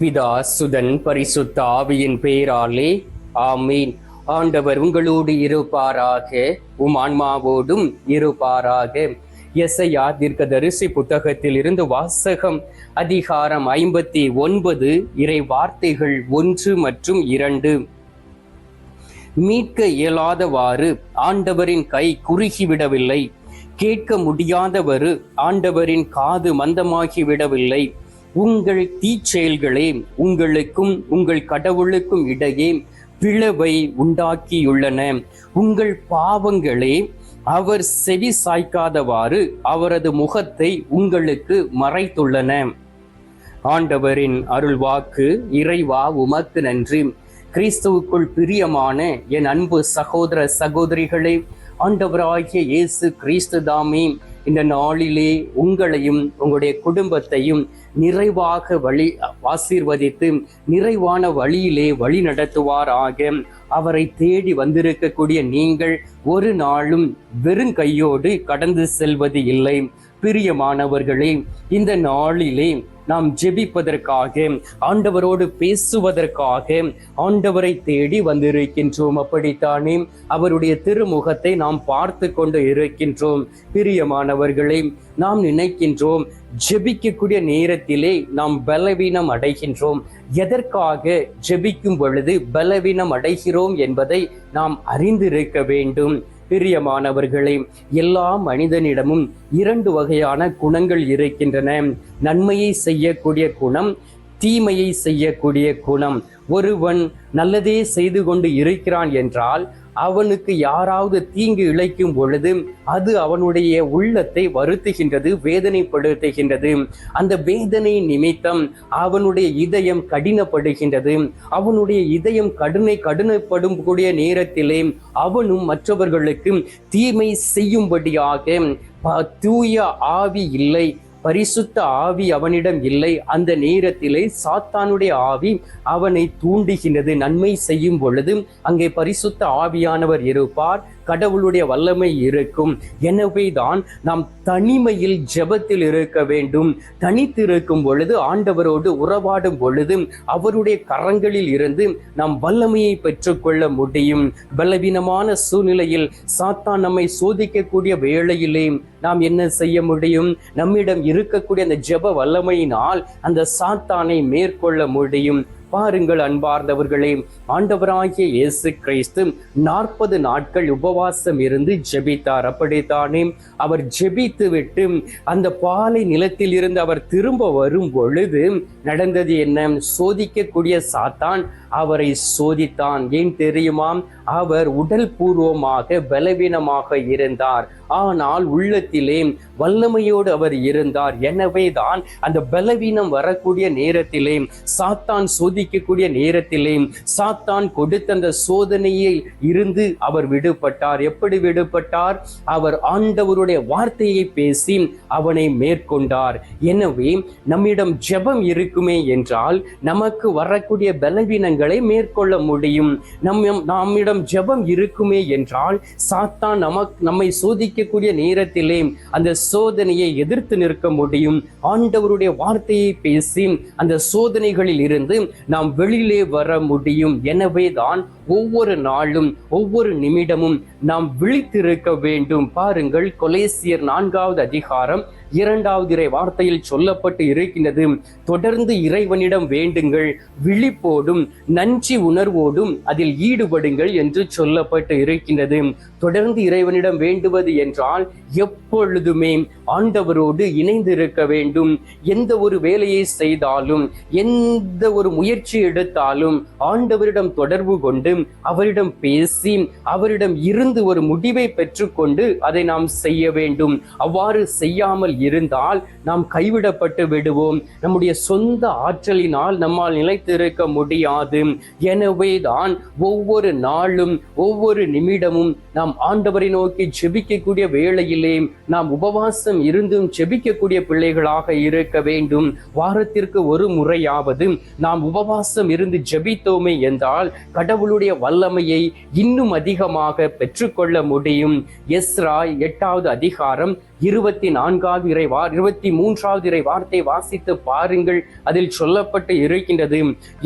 பிதா சுதன் பரிசுத்த ஆவியின் பெயராலே ஆமீன். ஆண்டவர் உங்களோடு இருப்பாராக உம் ஆன்மாவோடும் இருப்பாராக. எஸ்ஐயா தீர்க்கதரிசி புத்தகத்தில் இருந்து வாசகம் அதிகாரம் ஐம்பத்தி ஒன்பது இறை வார்த்தைகள் ஒன்று மற்றும் இரண்டு. மீட்க இயலாதவாறு ஆண்டவரின் கை குறுகிவிடவில்லை. கேட்க முடியாதவரு ஆண்டவரின் காது மந்தமாகிவிடவில்லை. உங்கள் தீச்செயல்களே உங்களுக்கும் உங்கள் கடவுளுக்கும் இடையே பிளவை உண்டாக்கியுள்ளன. உங்கள் பாவங்களே அவர் செவி சாய்க்காதவாறு அவரது முகத்தை உங்களுக்கு மறைத்துள்ளன. ஆண்டவரின் அருள்வாக்கு இறைவா உமக்கு நன்றி. கிறிஸ்துவுக்குள் பிரியமான என் அன்பு சகோதர சகோதரிகளே ஆண்டவராகிய இயேசு கிறிஸ்து தாமே இந்த நாளிலே உங்களையும் உங்களுடைய குடும்பத்தையும் நிறைவாக வழி ஆசீர்வதித்து நிறைவான வழியிலே வழி நடத்துவாராக. அவரை தேடி வந்திருக்கக்கூடிய நீங்கள் ஒரு நாளும் வெறும் கையோடு கடந்து செல்வது இல்லை. பிரியமானவர்களே இந்த நாளிலே நாம் ஜெபிப்பதற்காக ஆண்டவரோடு பேசுவதற்காக ஆண்டவரை தேடி வந்திருக்கின்றோம். அப்படித்தானே? அவருடைய திருமுகத்தை நாம் பார்த்து கொண்டு இருக்கின்றோம். பிரியமானவர்களை நாம் நினைக்கின்றோம் ஜெபிக்கக்கூடிய நேரத்திலே நாம் பலவீனம் அடைகின்றோம். எதற்காக ஜெபிக்கும் பொழுது பலவீனம் அடைகிறோம் என்பதை நாம் அறிந்திருக்க வேண்டும். பிரியமானவர்களே எல்லா மனிதனிடமும் இரண்டு வகையான குணங்கள் இருக்கின்றன. நன்மையை செய்யக்கூடிய குணம் தீமையை செய்யக்கூடிய குணம். ஒருவன் நல்லதே செய்து கொண்டு இருக்கிறான் என்றால் அவனுக்கு யாராவது தீங்கு இழைக்கும் பொழுது அது அவனுடைய உள்ளத்தை வருத்துகின்றது வேதனைப்படுத்துகின்றது. அந்த வேதனை நிமித்தம் அவனுடைய இதயம் கடினப்படுகின்றது. அவனுடைய இதயம் கடுனை கடினப்படும் கூடிய நேரத்திலே அவனும் மற்றவர்களுக்கு தீமை செய்யும்படியாக தூய ஆவி இல்லை. பரிசுத்த ஆவி அவனிடம் இல்லை. அந்த நேரத்திலே சாத்தானுடைய ஆவி அவனை தூண்டுகின்றது. நன்மை செய்யும் பொழுது அங்கே பரிசுத்த ஆவியானவர் இருப்பார். கடவுளுடைய வல்லமை இருக்கும். எனவே தான் நாம் தனிமையில் ஜெபத்தில் இருக்க வேண்டும். தனித்து இருக்கும் பொழுது ஆண்டவரோடு உறவாடும் பொழுது அவருடைய கரங்களில் இருந்து நாம் வல்லமையை பெற்றுக்கொள்ள முடியும். பலவீனமான சூழ்நிலையில் சாத்தான் நம்மை சோதிக்கக்கூடிய வேளையிலே நாம் என்ன செய்ய முடியும்? நம்மிடம் இருக்கக்கூடிய அந்த ஜெப வல்லமையினால் அந்த சாத்தானை மேற்கொள்ள முடியும். பாருங்கள் அன்பார்ந்தவர்களே ஆண்டவராகிய இயேசு கிறிஸ்து நாற்பது நாட்கள் உபவாசம் இருந்து ஜெபித்தார். அப்படித்தானே? அவர் ஜெபித்து விட்டு அந்த பாலை நிலத்தில் இருந்து அவர் திரும்ப வரும் பொழுது நடந்தது என்ன? சோதிக்கக்கூடிய சாத்தான் அவரை சோதித்தான். ஏன் தெரியுமா? அவர் உடல் பூர்வமாக பலவீனமாக இருந்தார். ஆனால் உள்ளத்திலே வல்லமையோடு அவர் இருந்தார். எனவே தான் அந்த பலவீனம் வரக்கூடிய நேரத்திலே சாத்தான் சோதி சோதிக்கக்கூடிய நேரத்திலேயும் சாத்தான் கொடுத்த அந்த சோதனையில் இருந்து அவர் விடுபட்டார். எப்படி விடுபட்டார்? அவர் ஆண்டவருடைய வார்த்தையை பேசி அவனை மேற்கொண்டார். எனவே நம்மிடம் ஜெபம் இருக்குமே என்றால் நமக்கு வரக்கூடிய பலவீனங்களை மேற்கொள்ள முடியும். நம் நம்மிடம் ஜெபம் இருக்குமே என்றால் சாத்தான் நமக்கு நம்மை சோதிக்கக்கூடிய நேரத்திலே அந்த சோதனையை எதிர்த்து நிற்க முடியும். ஆண்டவருடைய வார்த்தையை பேசி அந்த சோதனைகளில் இருந்து நாம் வெளியிலே வர முடியும். எனவே தான் ஒவ்வொரு நாளும் ஒவ்வொரு நிமிடமும் நாம் விழித்திருக்க வேண்டும். பாருங்கள் கொலேசியர் நான்காவது அதிகாரம் இரண்டாவது இறை வார்த்தையில் சொல்லப்பட்டு இருக்கின்றது. தொடர்ந்து இறைவனிடம் வேண்டுங்கள் விழிப்போடும் நன்றி உணர்வோடும் அதில் ஈடுபடுங்கள் என்று சொல்லப்பட்டு இருக்கின்றது. தொடர்ந்து இறைவனிடம் வேண்டுவது என்றால் எப்பொழுதுமே ஆண்டவரோடு இணைந்து இருக்க வேண்டும். எந்த ஒரு வேலையை செய்தாலும் எந்த ஒரு முயற்சி எடுத்தாலும் ஆண்டவரிடம் தொடர்பு கொண்டு அவரிடம் பேசி அவரிடம் இருந்து ஒரு முடிவை பெற்றுக்கொண்டு அதை நாம் செய்ய வேண்டும். அவ்வாறு செய்யாமல் இருந்தால் நாம் கைவிடப்பட்டு விடுவோம். நம்முடைய சொந்த ஆற்றலினால் நம்மால் நிலைத்திருக்க முடியாது. எனவே தான் ஒவ்வொரு நாளும் ஒவ்வொரு நிமிடமும் நாம் ஆண்டவரை நோக்கி ஜெபிக்கக்கூடிய வேளையிலே நாம் உபவாசம் இருந்தும் ஜெபிக்கக்கூடிய பிள்ளைகளாக இருக்க வேண்டும். வாரத்திற்கு ஒரு முறையாவது நாம் உபவாசம் இருந்து ஜெபித்தோமே என்றால் கடவுளுடைய வல்லமையை இன்னும் அதிகமாக பெற்றுக்கொள்ள முடியும். எஸ்ரா எட்டாவது அதிகாரம் இருபத்தி நான்காவது இறை வா இருபத்தி மூன்றாவது இறை வார்த்தை வாசித்து பாருங்கள். அதில் சொல்லப்பட்டு இருக்கின்றது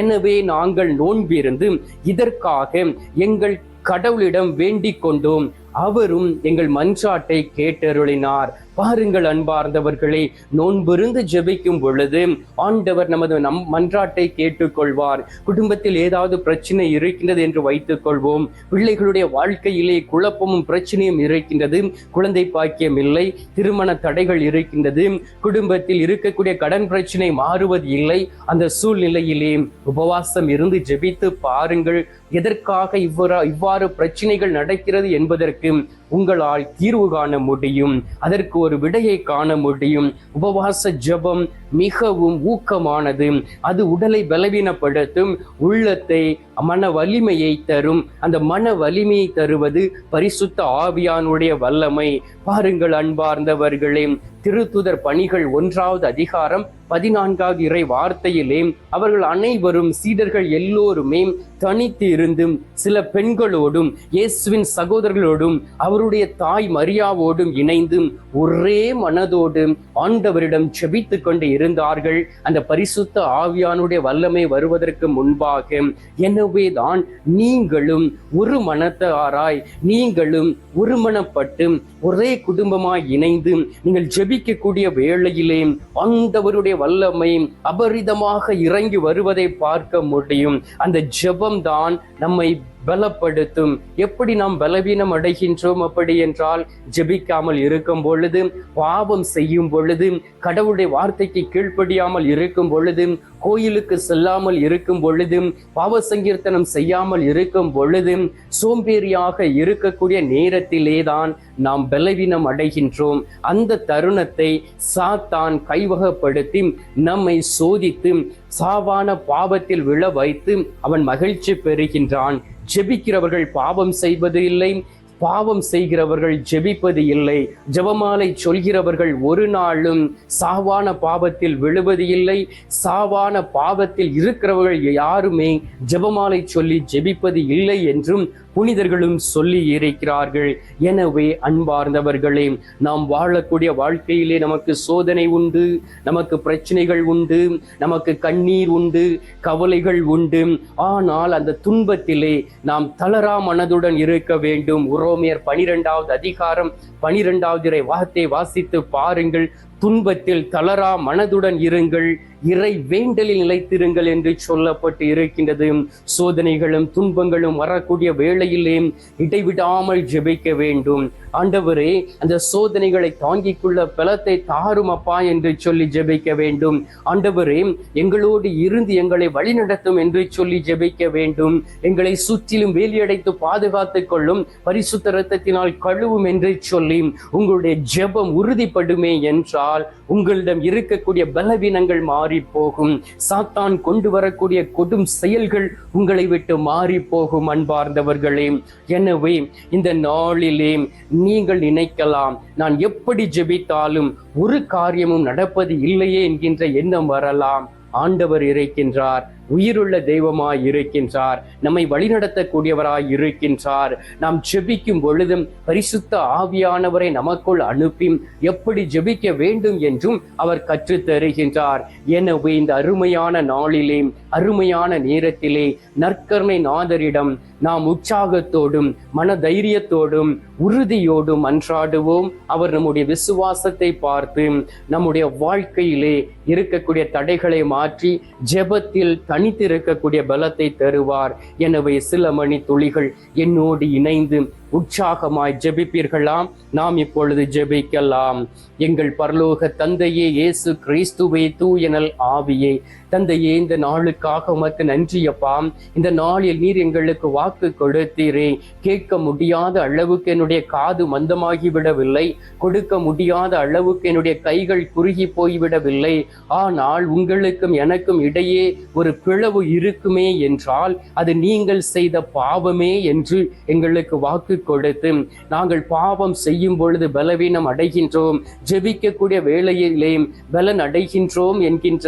எனவே நாங்கள் நோன்பிருந்து இதற்காக எங்கள் கடவுளிடம் வேண்டிக் கொண்டோம். அவரும் எங்கள் மன்றாட்டை கேட்டருளினார். பாருங்கள் அன்பார்ந்தவர்களே நோன்பிருந்து ஜெபிக்கும் பொழுது ஆண்டவர் நமது நம் மன்றாட்டை கேட்டுக்கொள்வார். குடும்பத்தில் ஏதாவது பிரச்சனை இருக்கின்றது என்று வைத்துக் கொள்வோம் பிள்ளைகளுடைய வாழ்க்கையிலே குழப்பமும் பிரச்சனையும் இருக்கின்றது. குழந்தை பாக்கியம் இல்லை திருமண தடைகள் இருக்கின்றது. குடும்பத்தில் இருக்கக்கூடிய கடன் பிரச்சனை மாறுவது இல்லை. அந்த சூழ்நிலையிலே உபவாசம் இருந்து ஜெபித்து பாருங்கள் எதற்காக இவ்வாறு இவ்வாறு பிரச்சனைகள் நடக்கிறது என்பதற்கு таким உங்களால் தீர்வு காண முடியும். அதற்கு ஒரு விடையை காண முடியும். உபவாச ஜபம் மிகவும் ஊக்கமானது. அது உடலை பலவீனப்படுத்தும். உள்ளத்தை மன வலிமையை தரும். அந்த மன வலிமையை தருவது பரிசுத்த ஆவியானுடைய வல்லமை. பாருங்கள் அன்பார்ந்தவர்களே திருத்துதர் பணிகள் ஒன்றாவது அதிகாரம் பதினான்காவது இறை வார்த்தையிலே அவர்கள் அனைவரும் சீடர்கள் எல்லோருமே தனித்து இருந்தும் சில பெண்களோடும் இயேசுவின் சகோதரர்களோடும் அவர் அவருடைய தாய் மரியாவோடும் இணைந்து ஒரே மனதோடு ஆண்டவரிடம் செபித்து கொண்டு இருந்தார்கள். அந்த பரிசுத்த ஆவியானுடைய வல்லமை வருவதற்கு முன்பாக எனவேதான் நீங்களும் ஒரு மனத்தாராய் நீங்களும் ஒருமனப்பட்டு ஒரே குடும்பமாய் இணைந்து நீங்கள் ஜெபிக்கக்கூடிய வேளையிலே ஆண்டவருடைய வல்லமை அபரிதமாக இறங்கி வருவதை பார்க்க முடியும். அந்த ஜெபம்தான் நம்மை பலப்படுத்தும். எப்படி நாம் பலவீனம் அடைகின்றோம் அப்படி என்றால் ஜெபிக்காமல் இருக்கும் பொழுது பாவம் செய்யும் பொழுது கடவுளுடைய வார்த்தைக்கு கீழ்ப்படியாமல் இருக்கும் பொழுது கோயிலுக்கு செல்லாமல் இருக்கும் பொழுது பாவ சங்கீர்த்தனம் செய்யாமல் இருக்கும் பொழுது சோம்பேறியாக இருக்கக்கூடிய நேரத்திலே தான் நாம் பலவீனம் அடைகின்றோம். அந்த தருணத்தை சாத்தான் கைவகப்படுத்தி நம்மை சோதித்து சாவான பாவத்தில் விழ வைத்து அவன் மகிழ்ச்சி பெறுகின்றான். ஜெபிக்கிறவர்கள் பாவம் செய்வது இல்லை. பாவம் செய்கிறவர்கள் ஜெபிப்பது இல்லை. ஜெபமாலை சொல்கிறவர்கள் ஒரு நாளும் சாவான பாவத்தில் விழுவது இல்லை. சாவான பாவத்தில் இருக்கிறவர்கள் யாருமே ஜெபமாலை சொல்லி ஜெபிப்பது இல்லை என்றும் புனிதர்களும் சொல்லி இருக்கிறார்கள். எனவே அன்பார்ந்தவர்களே நாம் வாழக்கூடிய வாழ்க்கையிலே நமக்கு சோதனை உண்டு நமக்கு பிரச்சனைகள் உண்டு நமக்கு கண்ணீர் உண்டு கவலைகள் உண்டு. ஆனால் அந்த துன்பத்திலே நாம் தளரா மனதுடன் இருக்க வேண்டும். உரோமியர் பனிரெண்டாவது அதிகாரம் பனிரெண்டாவது வார்த்தை வாசித்து பாருங்கள். துன்பத்தில் தளரா மனதுடன் இருங்கள். இறை வேண்டலில் நிலைத்திருங்கள் என்று சொல்லப்பட்டு இருக்கின்றது. சோதனைகளும் துன்பங்களும் வரக்கூடிய வேளையிலே இடைவிடாமல் ஜெபிக்க வேண்டும். ஆண்டவரே அந்த சோதனைகளை தாங்கிக் கொள்ள பலத்தை தாரும் அப்பா என்று சொல்லி ஜெபிக்க வேண்டும். ஆண்டவரே எங்களோடு இருந்து எங்களை வழிநடத்தும் என்று சொல்லி ஜெபிக்க வேண்டும். எங்களை சுற்றிலும் வேலியடைத்து பாதுகாத்துக் கொள்ளும் பரிசுத்த ரத்தத்தினால் கழுவும் என்று சொல்லி உங்களுடைய ஜெபம் உறுதிப்படுமே என்றால் உங்களிடம் இருக்கக்கூடிய பலவீனங்கள் மாறி போகும் சாத்தான் கொண்டு வரக்கூடிய கொடும் செயல்கள் உங்களை விட்டு மாறி போகும் அன்பார்ந்தவர்களே. எனவே இந்த நாளிலே நீங்கள் நினைக்கலாம் நான் எப்படி ஜெபித்தாலும் ஒரு காரியமும் நடப்பது இல்லையே என்கின்ற எண்ணம் வரலாம். ஆண்டவர் இருக்கின்றார் உயிருள்ள தெய்வமாய் இருக்கின்றார் நம்மை வழிநடத்தக்கூடியவராய் இருக்கின்றார் நாம் ஜெபிக்கும் பொழுதும் பரிசுத்த ஆவியானவரை நமக்குள் அனுப்பி எப்படி ஜெபிக்க வேண்டும் என்றும் அவர் கற்றுத் தருகின்றார். எனவே இந்த அருமையான நாளிலே அருமையான நேரத்திலே நற்கருணை நாதரிடம் நாம் உற்சாகத்தோடும் மன தைரியத்தோடும் உறுதியோடும் அன்றாடுவோம். அவர் நம்முடைய விசுவாசத்தை பார்த்து நம்முடைய வாழ்க்கையிலே இருக்கக்கூடிய தடைகளை மாற்றி ஜெபத்தில் தனித்திருக்கக்கூடிய பலத்தை தருவார். எனவே சில மணி துளிகள் என்னோடு இணைந்து உற்சாகமாய் ஜெபிப்பீர்களாம். நாம் இப்பொழுது ஜெபிக்கலாம். எங்கள் பரலோக தந்தையே இயேசு கிறிஸ்துவே தூயனல் ஆவியே. தந்தையே இந்த நாளுக்காக உமக்கு நன்றியப்பாம் இந்த நாளில் நீர் எங்களுக்கு வாக்கு கொடுத்தீரே. கேட்க முடியாத அளவுக்கு என்னுடைய காது மந்தமாகி விடவில்லை கொடுக்க முடியாத அளவுக்கு என்னுடைய கைகள் குறுகி போய்விடவில்லை. ஆனால் உங்களுக்கும் எனக்கும் இடையே ஒரு பிளவு இருக்குமே என்றால் அது நீங்கள் செய்த பாவமே என்று எங்களுக்கு வாக்கு கொடுத்து நாங்கள் பாவம் செய்யும் பொழுது பலவீனம் அடைகின்றோம். ஜெபிக்கக்கூடிய வேளையிலே பலன் அடைகின்றோம் என்கின்ற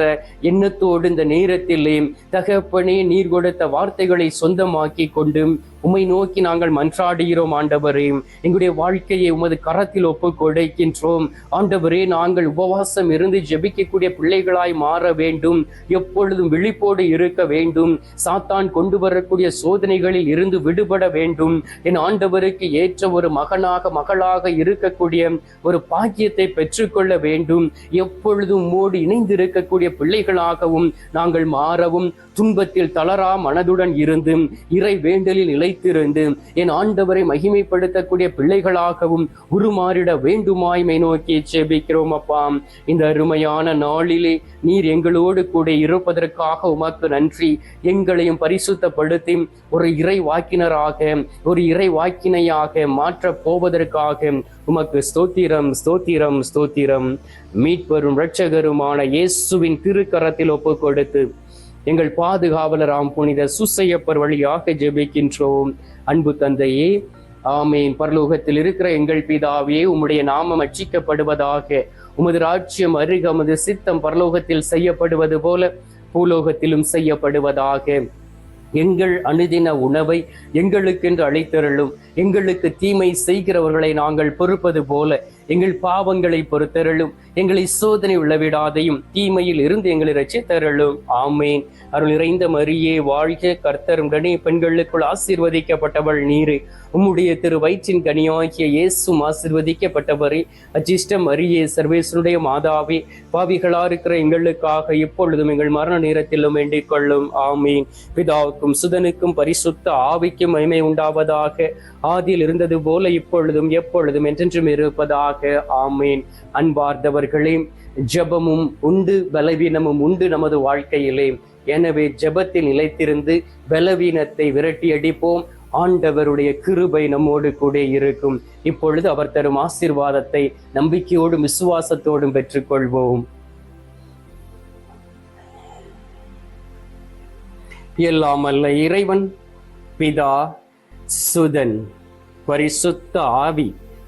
எண்ணத்தோடு இந்த நேரத்திலே தகப்பனே நீர் கொடுத்த வார்த்தைகளை சொந்தமாக்கி கொண்டு உம்மை நோக்கி நாங்கள் மன்றாடுகிறோம் ஆண்டவரே. எங்களுடைய வாழ்க்கையை உமது கரத்தில் ஒப்பு கொடுக்கின்றோம். ஆண்டவரே நாங்கள் உபவாசம் இருந்து ஜெபிக்கக்கூடிய பிள்ளைகளாய் மாற வேண்டும். எப்பொழுதும் விழிப்போடு இருக்க வேண்டும். சாத்தான் கொண்டு வரக்கூடிய சோதனைகளில் இருந்து விடுபட வேண்டும். என் ஆண்டவருக்கு ஏற்ற ஒரு மகனாக மகளாக இருக்கக்கூடிய ஒரு பாக்கியத்தை பெற்றுக்கொள்ள வேண்டும். எப்பொழுதும் மூடி இணைந்து இருக்கக்கூடிய பிள்ளைகளாகவும் நாங்கள் மாறவும் துன்பத்தில் தளரா மனதுடன் இருந்து இறை வேண்டலில் நிலைத்திருந்து என் ஆண்டவரை மகிமைப்படுத்தக்கூடிய பிள்ளைகளாகவும் உருமாறிட வேண்டுமாய்மை நோக்கி செபிக்கிறோம் அப்பா. இந்த அருமையான நாளிலே நீர் எங்களோடு கூட இருப்பதற்காக உமக்கு நன்றி. எங்களையும் பரிசுத்தப்படுத்தி ஒரு இறை வாக்கினராக ஒரு இறை வாக்கினையாக மாற்றப் போவதற்காக உமக்கு ஸ்தோத்திரம் ஸ்தோத்திரம் ஸ்தோத்திரம். மீட்பரும் இரட்சகருமான இயேசுவின் திருக்கரத்தில் ஒப்பு கொடுத்து எங்கள் பாதுகாவலராம் புனித சுசையப்பர் வழியாக ஜெபிக்கின்றோம். அன்பு தந்தையே ஆமேன். பரலோகத்தில் இருக்கிற எங்கள் பிதாவே உம்முடைய நாமம் அச்சிக்கப்படுவதாக உமது ராஜ்யம் அருக உமது சித்தம் பரலோகத்தில் செய்யப்படுவது போல பூலோகத்திலும் செய்யப்படுவதாக. எங்கள் அனுதின உணவை எங்களுக்கென்று அழைத்தருளும் எங்களுக்கு தீமை செய்கிறவர்களை நாங்கள் பொறுப்பது போல எங்கள் பாவங்களை பொறுத்தருளும். எங்களை சோதனை உள்ளவிடாதையும் தீமையில் இருந்து எங்களை ரசித்தருளும் ஆமேன். அருள் நிறைந்த மரியே வாழ்க கர்த்தருடனே பெண்களுக்குள் ஆசீர்வதிக்கப்பட்டவள் நீரு. உம்முடைய திரு வயிற்றின் கனியாகிய இயேசும் ஆசீர்வதிக்கப்பட்டவரே. அஜிஷ்டம் அரியே சர்வேஸ்வருடைய மாதாவே பாவிகளா இருக்கிற எங்களுக்காக இப்பொழுதும் எங்கள் மரண நேரத்திலும் வேண்டிக் கொள்ளும். ஆமீன். பிதாவுக்கும் சுதனுக்கும் பரிசுத்த ஆவிக்கும் மகிமை உண்டாவதாக. ஆதியில் இருந்தது போல இப்பொழுதும் எப்பொழுதும் என்றென்றும் இருப்பதாக. ஆமீன். அன்பார்ந்தவர்களே ஜபமும் உண்டு பலவீனமும் உண்டு நமது வாழ்க்கையிலே. எனவே ஜபத்தில் நிலைத்திருந்து பலவீனத்தை விரட்டி அடிப்போம். ஆண்டவருடைய கிருபை நம்மோடு கூட இருக்கும். இப்பொழுது அவர் தரும் ஆசிர்வாதத்தை நம்பிக்கையோடும் விசுவாசத்தோடும் பெற்றுக்கொள்வோம். எல்லாம் அல்ல இறைவன் பிதா சுதன் பரிசுத்த ஆவி.